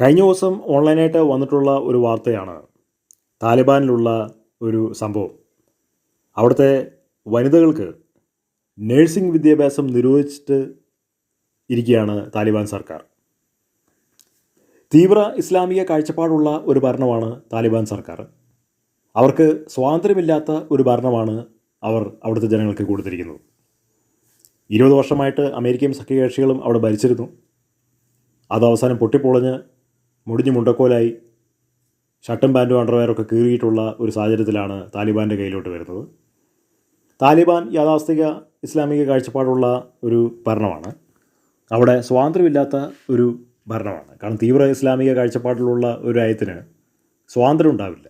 കഴിഞ്ഞ ദിവസം ഓൺലൈനായിട്ട് വന്നിട്ടുള്ള ഒരു വാർത്തയാണ്. താലിബാനിലുള്ള ഒരു സംഭവം. അവിടുത്തെ വനിതകൾക്ക് നേഴ്സിംഗ് വിദ്യാഭ്യാസം നിരോധിച്ചിട്ട് ഇരിക്കുകയാണ് താലിബാൻ സർക്കാർ. തീവ്ര ഇസ്ലാമിക കാഴ്ചപ്പാടുള്ള ഒരു ഭരണമാണ് താലിബാൻ സർക്കാർ. അവർക്ക് സ്വാതന്ത്ര്യമില്ലാത്ത ഒരു ഭരണമാണ് അവർ അവിടുത്തെ ജനങ്ങൾക്ക് കൊടുത്തിരിക്കുന്നത്. ഇരുപത് വർഷമായിട്ട് അമേരിക്കയും സഖ്യകക്ഷികളും അവിടെ ഭരിച്ചിരുന്നു. അത് അവസാനം പൊട്ടിപ്പൊളഞ്ഞ് മുടിഞ്ഞ് മുണ്ടക്കോലായി ഷർട്ടും പാന്റും അണ്ടർവെയറൊക്കെ കീറിയിട്ടുള്ള ഒരു സാഹചര്യത്തിലാണ് താലിബാന്റെ കയ്യിലോട്ട് വരുന്നത്. താലിബാൻ യാഥാസ്ഥിക ഇസ്ലാമിക കാഴ്ചപ്പാടുള്ള ഒരു ഭരണമാണ്. അവിടെ സ്വാതന്ത്ര്യമില്ലാത്ത ഒരു ഭരണമാണ്. കാരണം തീവ്ര ഇസ്ലാമിക കാഴ്ചപ്പാടിലുള്ള ഒരു അയത്തിന് സ്വാതന്ത്ര്യം ഉണ്ടാവില്ല.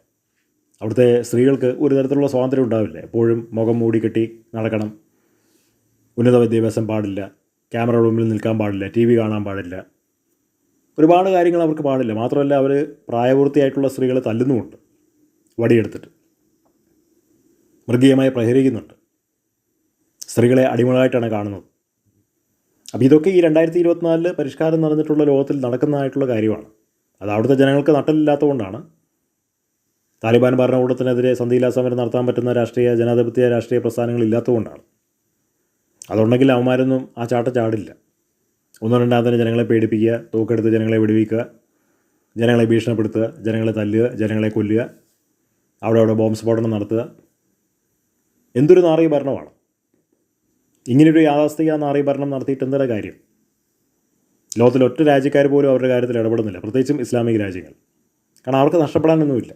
അവിടുത്തെ സ്ത്രീകൾക്ക് ഒരു തരത്തിലുള്ള സ്വാതന്ത്ര്യം ഉണ്ടാവില്ല. എപ്പോഴും മുഖം മൂടിക്കെട്ടി നടക്കണം. ഉന്നത വിദ്യാഭ്യാസം പാടില്ല. ക്യാമറ മുമ്പിൽ നിൽക്കാൻ പാടില്ല. ടി വി കാണാൻ പാടില്ല. ഒരുപാട് കാര്യങ്ങൾ അവർക്ക് പാടില്ല. മാത്രമല്ല അവർ പ്രായപൂർത്തിയായിട്ടുള്ള സ്ത്രീകളെ തല്ലുന്നുമുണ്ട്. വടിയെടുത്തിട്ട്. മൃഗീയമായി പ്രഹരിക്കുന്നുണ്ട്. സ്ത്രീകളെ അടിമകളായിട്ടാണ് കാണുന്നത്. അപ്പോൾ ഇതൊക്കെ ഈ രണ്ടായിരത്തി ഇരുപത്തിനാലിൽ പരിഷ്കാരം നടന്നിട്ടുള്ള ലോകത്തിൽ നടക്കുന്നതായിട്ടുള്ള കാര്യമാണ്. അത് അവിടുത്തെ ജനങ്ങൾക്ക് നട്ടലില്ലാത്തതുകൊണ്ടാണ്. താലിബാൻ ഭരണകൂടത്തിനെതിരെ സന്ധിയില്ലാ സമരം നടത്താൻ പറ്റുന്ന രാഷ്ട്രീയ ജനാധിപത്യ രാഷ്ട്രീയ പ്രസ്ഥാനങ്ങൾ ഇല്ലാത്തതുകൊണ്ടാണ് അതുണ്ടെങ്കിൽ അവന്മാരൊന്നും ആ ചാട്ട ചാടില്ല. ഒന്നോ രണ്ടാമതിന് ജനങ്ങളെ പേടിപ്പിക്കുക തൂക്കെടുത്ത് ജനങ്ങളെ വെടിവെക്കുക ജനങ്ങളെ ഭീഷണിപ്പെടുത്തുക ജനങ്ങളെ തല്ലുക ജനങ്ങളെ കൊല്ലുക അവിടെ അവിടെ ബോംബ് സ്ഫോടനം നടത്തുക. എന്തൊരു നാറിയ ഭരണമാണ്. ഇങ്ങനൊരു യാഥാസ്ഥിക നാറിയ ഭരണം നടത്തിയിട്ട് എന്തൊരു കാര്യം? ലോകത്തിലെ ഒറ്റ രാജ്യക്കാർ പോലും അവരുടെ കാര്യത്തിൽ ഇടപെടുന്നില്ല. പ്രത്യേകിച്ചും ഇസ്ലാമിക രാജ്യങ്ങൾ. കാരണം അവർക്ക് നഷ്ടപ്പെടാനൊന്നുമില്ല.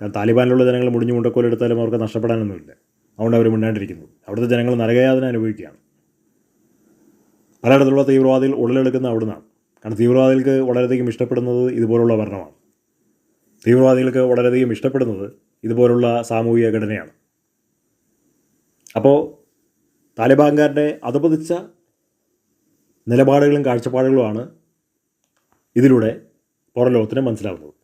കാരണം താലിബാനിലുള്ള ജനങ്ങൾ മുടിഞ്ഞു മുണ്ടക്കോലെടുത്താലും അവർക്ക് നഷ്ടപ്പെടാനൊന്നുമില്ല. അതുകൊണ്ട് അവർ മിണ്ടാണ്ടിരിക്കുന്നു അവിടുത്തെ ജനങ്ങൾ നരകയാതന അനുഭവിക്കുകയാണ്. പലയിടത്തുള്ള തീവ്രവാദികൾ ഉള്ളിലെടുക്കുന്ന അവിടുന്നാണ്. കാരണം തീവ്രവാദികൾക്ക് വളരെയധികം ഇഷ്ടപ്പെടുന്നത് ഇതുപോലുള്ള ഭരണമാണ്. തീവ്രവാദികൾക്ക് വളരെയധികം ഇഷ്ടപ്പെടുന്നത് ഇതുപോലുള്ള സാമൂഹിക ഘടനയാണ്. അപ്പോൾ താലിബാൻകാരുടെ അധപതിച്ച നിലപാടുകളും കാഴ്ചപ്പാടുകളുമാണ് ഇതിലൂടെ പുറം ലോകത്തിന് മനസ്സിലാവുന്നത്.